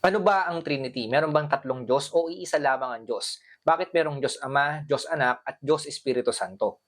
Ano ba ang Trinity? Meron bang tatlong Diyos o iisa lamang ang Diyos? Bakit merong Diyos Ama, Diyos Anak, at Diyos Espiritu Santo?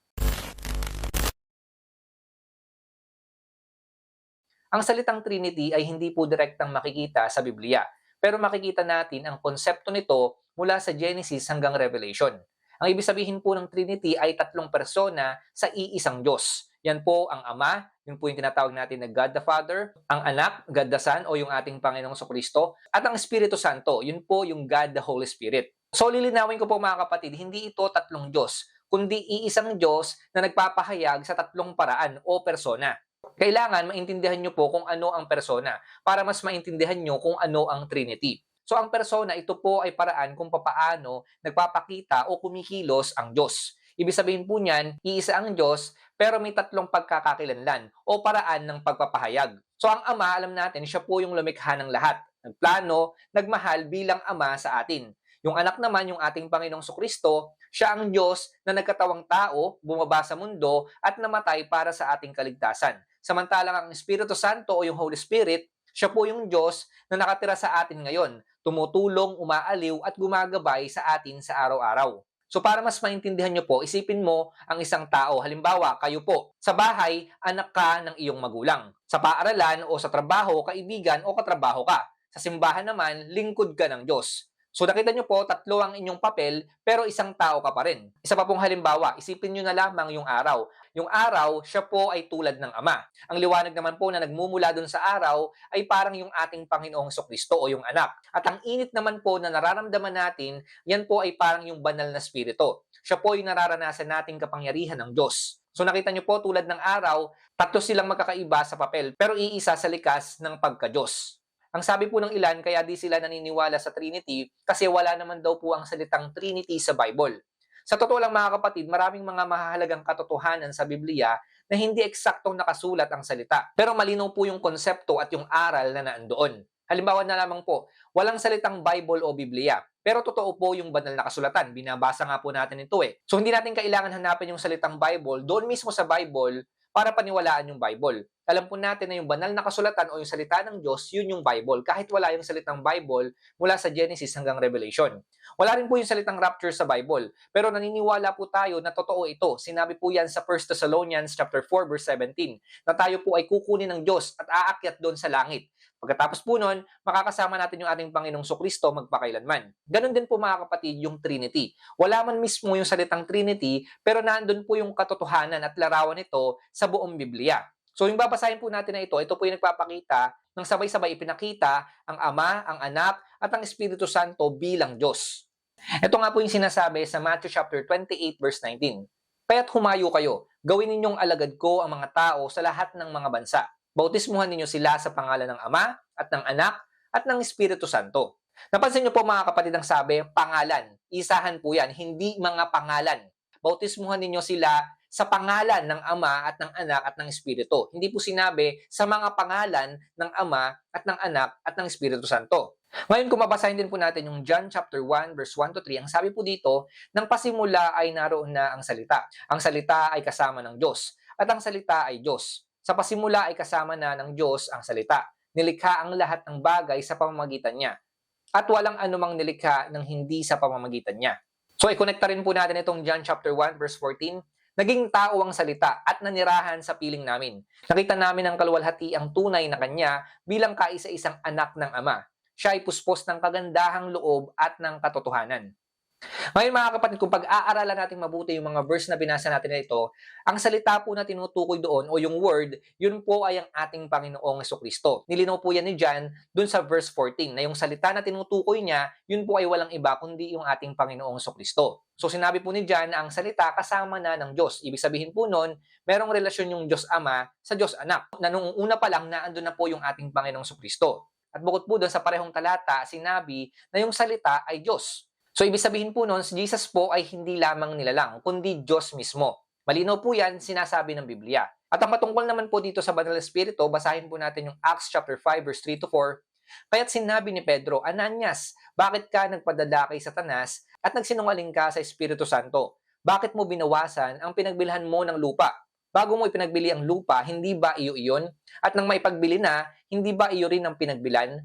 Ang salitang Trinity ay hindi po direktang makikita sa Biblia, pero makikita natin ang konsepto nito mula sa Genesis hanggang Revelation. Ang ibig sabihin po ng Trinity ay tatlong persona sa iisang Diyos. Yan po ang Ama, yun po yung tinatawag natin na God the Father, ang Anak, God the Son, o yung ating Panginoong Kristo, at ang Espiritu Santo, yun po yung God the Holy Spirit. So lilinawin ko po mga kapatid, hindi ito tatlong Diyos, kundi iisang Diyos na nagpapahayag sa tatlong paraan o persona. Kailangan maintindihan nyo po kung ano ang persona para mas maintindihan nyo kung ano ang Trinity. So ang persona, ito po ay paraan kung papaano nagpapakita o kumikilos ang Diyos. Ibig sabihin po niyan, iisa ang Diyos pero may tatlong pagkakakilanlan o paraan ng pagpapahayag. So ang Ama, alam natin, siya po yung lumikha ng lahat. Nagplano, nagmahal bilang Ama sa atin. Yung anak naman, yung ating Panginoong Kristo, siya ang Diyos na nagkatawang tao, bumaba sa mundo, at namatay para sa ating kaligtasan. Samantalang ang Espiritu Santo o yung Holy Spirit, siya po yung Diyos na nakatira sa atin ngayon, tumutulong, umaaliw, at gumagabay sa atin sa araw-araw. So para mas maintindihan nyo po, isipin mo ang isang tao. Halimbawa, kayo po, sa bahay, anak ka ng iyong magulang. Sa paaralan o sa trabaho, kaibigan o katrabaho ka. Sa simbahan naman, lingkod ka ng Diyos. So nakita nyo po, tatlo ang inyong papel, pero isang tao ka pa rin. Isa pa pong halimbawa, isipin nyo na lamang yung araw. Yung araw, siya po ay tulad ng Ama. Ang liwanag naman po na nagmumula dun sa araw ay parang yung ating Panginoong Kristo o yung anak. At ang init naman po na nararamdaman natin, yan po ay parang yung banal na spirito. Siya po yung nararanasan nating kapangyarihan ng Diyos. So nakita nyo po, tulad ng araw, tatlo silang magkakaiba sa papel, pero iisa sa likas ng pagka-Diyos. Ang sabi po ng ilan, kaya di sila naniniwala sa Trinity kasi wala naman daw po ang salitang Trinity sa Bible. Sa totoo lang mga kapatid, maraming mga mahalagang katotohanan sa Biblia na hindi eksaktong nakasulat ang salita. Pero malinaw po yung konsepto at yung aral na naandoon. Halimbawa na lamang po, walang salitang Bible o Biblia. Pero totoo po yung banal na kasulatan. Binabasa nga po natin ito eh. So hindi natin kailangan hanapin yung salitang Bible doon mismo sa Bible para paniwalaan yung Bible. Alam po natin na yung banal na kasulatan o yung salita ng Diyos, yun yung Bible. Kahit wala yung salitang Bible mula sa Genesis hanggang Revelation. Wala rin po yung salitang rapture sa Bible. Pero naniniwala po tayo na totoo ito. Sinabi po yan sa 1 Thessalonians chapter 4 verse 17 na tayo po ay kukunin ng Diyos at aakyat doon sa langit. Pagkatapos po nun, makakasama natin yung ating Panginoong Sokristo magpakailanman. Ganon din po mga kapatid yung Trinity. Wala man mismo yung salitang Trinity, pero nandun po yung katotohanan at larawan nito sa buong Biblia. So yung babasahin po natin na ito, ito po yung nagpapakita ng sabay-sabay ipinakita ang Ama, ang Anak, at ang Espiritu Santo bilang Diyos. Ito nga po yung sinasabi sa Matthew chapter 28 verse 19. Kaya't humayo kayo, gawin ninyong alagad ko ang mga tao sa lahat ng mga bansa. Bautismuhan ninyo sila sa pangalan ng Ama at ng Anak at ng Espiritu Santo. Napansin niyo po mga kapatid ang sabi, pangalan. Isahan po yan, hindi mga pangalan. Bautismuhan ninyo sila sa pangalan ng Ama at ng Anak at ng Espiritu. Hindi po sinabi sa mga pangalan ng Ama at ng Anak at ng Espiritu Santo. Ngayon, kung mabasahin din po natin yung John chapter 1 verse 1 to 3, ang sabi po dito, nang pasimula ay naroon na ang salita. Ang salita ay kasama ng Diyos at ang salita ay Diyos. Sa pasimula ay kasama na ng Diyos ang salita. Nilikha ang lahat ng bagay sa pamamagitan niya. At walang anumang nilikha ng hindi sa pamamagitan niya. So, ikonekta rin po natin itong John chapter 1 verse 14. Naging tao ang salita at nanirahan sa piling namin. Nakita namin ang kaluwalhati ang tunay na kanya bilang kaisa-isang anak ng Ama. Siya ay puspos ng kagandahang loob at ng katotohanan. Ngayon mga kapatid, kung pag-aaralan natin mabuti yung mga verse na binasa natin na ito, ang salita po na tinutukoy doon o yung word, yun po ay ang ating Panginoong Kristo. Nilinaw po yan ni John dun sa verse 14 na yung salita na tinutukoy niya, yun po ay walang iba kundi yung ating Panginoong Kristo. So sinabi po ni John na ang salita kasama na ng Diyos. Ibig sabihin po nun, merong relasyon yung Diyos Ama sa Diyos Anak. Na nung una pa lang, naandun na po yung ating Panginoong Kristo. At bukod po doon sa parehong talata, sinabi na yung salita ay Diyos. So, ibig sabihin po nun, si Jesus po ay hindi lamang nilalang, kundi Diyos mismo. Malinaw po yan, sinasabi ng Biblia. At ang matungkol naman po dito sa Banal na Espiritu, basahin po natin yung Acts chapter 5 verse 3 to 4. Kaya't sinabi ni Pedro, Ananias, bakit ka nagpadala kay Satanas at nagsinungaling ka sa Espiritu Santo? Bakit mo binawasan ang pinagbilhan mo ng lupa? Bago mo ipinagbili ang lupa, hindi ba iyo iyon? At nang maipagbili na, hindi ba iyo rin ang pinagbilan?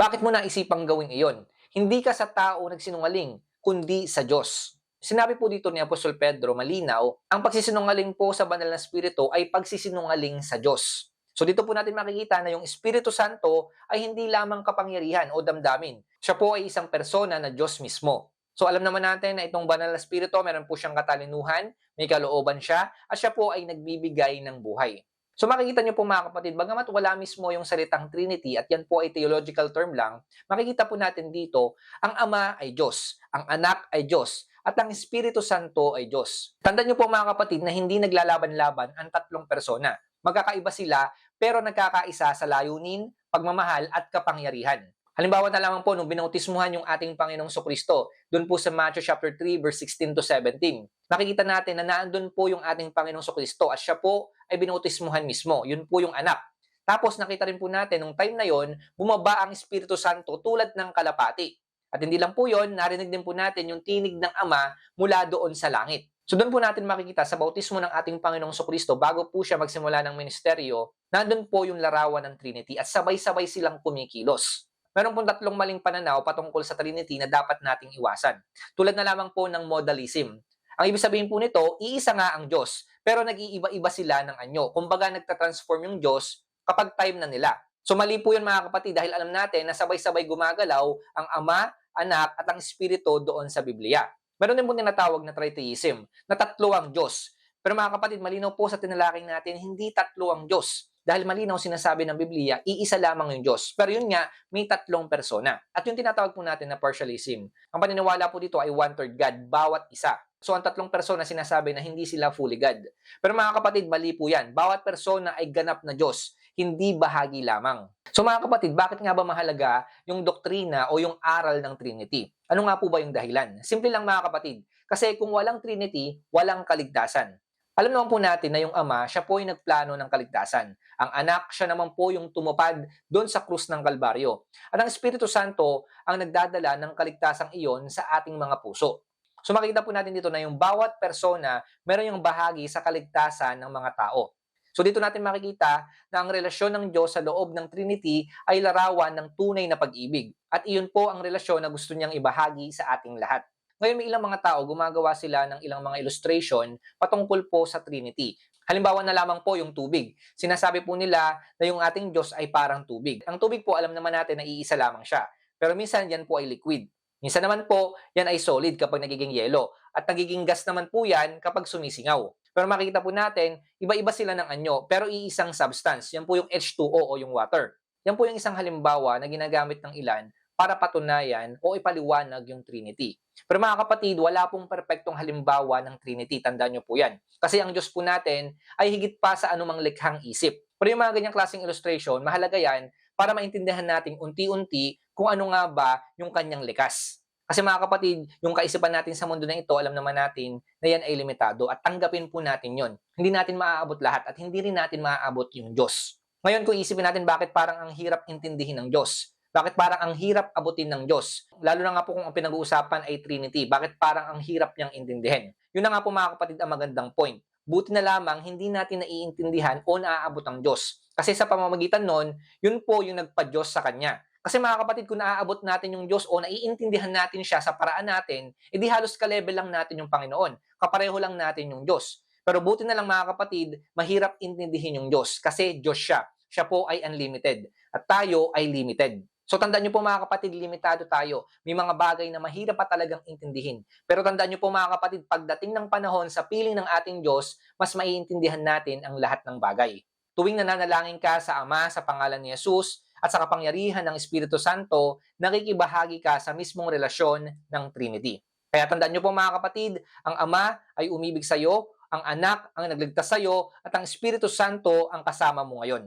Bakit mo naisipang gawin iyon? Hindi ka sa tao nagsinungaling, kundi sa Diyos. Sinabi po dito ni Apostol Pedro, malinaw, ang pagsisinungaling po sa banal na spirito ay pagsisinungaling sa Diyos. So dito po natin makikita na yung Espiritu Santo ay hindi lamang kapangyarihan o damdamin. Siya po ay isang persona na Diyos mismo. So alam naman natin na itong banal na spirito, meron po siyang katalinuhan, may kalooban siya, at siya po ay nagbibigay ng buhay. So makikita niyo po mga kapatid, bagamat wala mismo yung salitang Trinity at yan po ay theological term lang, makikita po natin dito, ang Ama ay Diyos, ang Anak ay Diyos, at ang Espiritu Santo ay Diyos. Tandaan niyo po mga kapatid na hindi naglalaban-laban ang tatlong persona. Magkakaiba sila pero nagkakaisa sa layunin, pagmamahal at kapangyarihan. Halimbawa na lamang po nung binautismuhan yung ating Panginoong Kristo, doon po sa Matthew chapter 3 verse 16 to 17. Nakikita natin na naandun po yung ating Panginoong Kristo at siya po ay binautismuhan mismo. Yun po yung anak. Tapos nakita rin po natin nung time na yon, bumaba ang Espiritu Santo tulad ng kalapati. At hindi lang po yon, narinig din po natin yung tinig ng Ama mula doon sa langit. So doon po natin makikita sa bautismo ng ating Panginoong Kristo bago po siya magsimula ng ministeryo, nandun po yung larawan ng Trinity at sabay-sabay silang kumikilos. Meron pong tatlong maling pananaw patungkol sa Trinity na dapat nating iwasan. Tulad na lamang po ng modalism. Ang ibig sabihin po nito, iisa nga ang Diyos, pero nag-iiba-iba sila ng anyo. Kumbaga nagtatransform yung Diyos kapag time na nila. So mali po yun mga kapatid dahil alam natin na sabay-sabay gumagalaw ang Ama, Anak at ang Espiritu doon sa Biblia. Meron din po tinatawag na tritheism, na tatlo ang Diyos. Pero mga kapatid, malinaw po sa tinalaking natin, hindi tatlo ang Diyos. Dahil malinaw sinasabi ng Biblia, iisa lamang yung Diyos. Pero yun nga, may tatlong persona. At yung tinatawag po natin na partialism. Ang paniniwala po dito ay one-third God, bawat isa. So ang tatlong persona sinasabi na hindi sila fully God. Pero mga kapatid, mali po yan. Bawat persona ay ganap na Diyos, hindi bahagi lamang. So mga kapatid, bakit nga ba mahalaga yung doktrina o yung aral ng Trinity? Ano nga po ba yung dahilan? Simple lang mga kapatid, kasi kung walang Trinity, walang kaligtasan. Alam naman po natin na yung Ama, siya po yung nagplano ng kaligtasan. Ang anak, siya naman po yung tumupad doon sa krus ng Kalbaryo. At ang Espiritu Santo ang nagdadala ng kaligtasang iyon sa ating mga puso. So makikita po natin dito na yung bawat persona meron yung bahagi sa kaligtasan ng mga tao. So dito natin makikita na ang relasyon ng Diyos sa loob ng Trinity ay larawan ng tunay na pag-ibig. At iyon po ang relasyon na gusto niyang ibahagi sa ating lahat. Ngayon may ilang mga tao gumagawa sila ng ilang mga illustration patungkol po sa Trinity. Halimbawa na lamang po yung tubig. Sinasabi po nila na yung ating Diyos ay parang tubig. Ang tubig po alam naman natin na iisa lamang siya. Pero minsan yan po ay liquid. Minsan naman po, yan ay solid kapag nagiging yelo. At nagiging gas naman po yan kapag sumisingaw. Pero makikita po natin, iba-iba sila ng anyo, pero iisang substance. Yan po yung H2O o yung water. Yan po yung isang halimbawa na ginagamit ng ilan para patunayan o ipaliwanag yung Trinity. Pero mga kapatid, wala pong perpektong halimbawa ng Trinity. Tandaan nyo po yan. Kasi ang Diyos po natin ay higit pa sa anumang likhang isip. Pero yung mga ganyang klaseng illustration, mahalaga yan para maintindihan natin unti-unti kung ano nga ba yung kanyang likas. Kasi mga kapatid, yung kaisipan natin sa mundo na ito, alam naman natin na yan ay limitado at tanggapin po natin yon. Hindi natin maaabot lahat at hindi rin natin maaabot yung Diyos. Ngayon kung isipin natin bakit parang ang hirap intindihin ng Diyos, bakit parang ang hirap abutin ng Diyos, lalo na nga po kung ang pinag-uusapan ay Trinity, bakit parang ang hirap niyang intindihin. Yun na nga po mga kapatid ang magandang point. Buti na lamang hindi natin naiintindihan o naaabot ang Diyos. Kasi sa pamamagitan nun, yun po yung nagpa-Diyos sa Kanya. Kasi mga kapatid, kung naaabot natin yung Diyos o naiintindihan natin siya sa paraan natin, edi halos ka-level lang natin yung Panginoon. Kapareho lang natin yung Diyos. Pero buti na lang mga kapatid, mahirap intindihin yung Diyos kasi Diyos siya. Siya po ay unlimited at tayo ay limited. So tandaan niyo po mga kapatid, limitado tayo. May mga bagay na mahirap pa talagang intindihin. Pero tandaan niyo po mga kapatid, pagdating ng panahon sa piling ng ating Diyos, mas maiintindihan natin ang lahat ng bagay. Tuwing nananalangin ka sa Ama sa pangalan ni Jesus, at sa kapangyarihan ng Espiritu Santo, nakikibahagi ka sa mismong relasyon ng Trinity. Kaya tandaan niyo po mga kapatid, ang Ama ay umibig sa iyo, ang Anak ang nagligtas sa iyo, at ang Espiritu Santo ang kasama mo ngayon.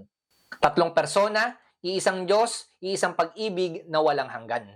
Tatlong persona, iisang Diyos, iisang pag-ibig na walang hanggan.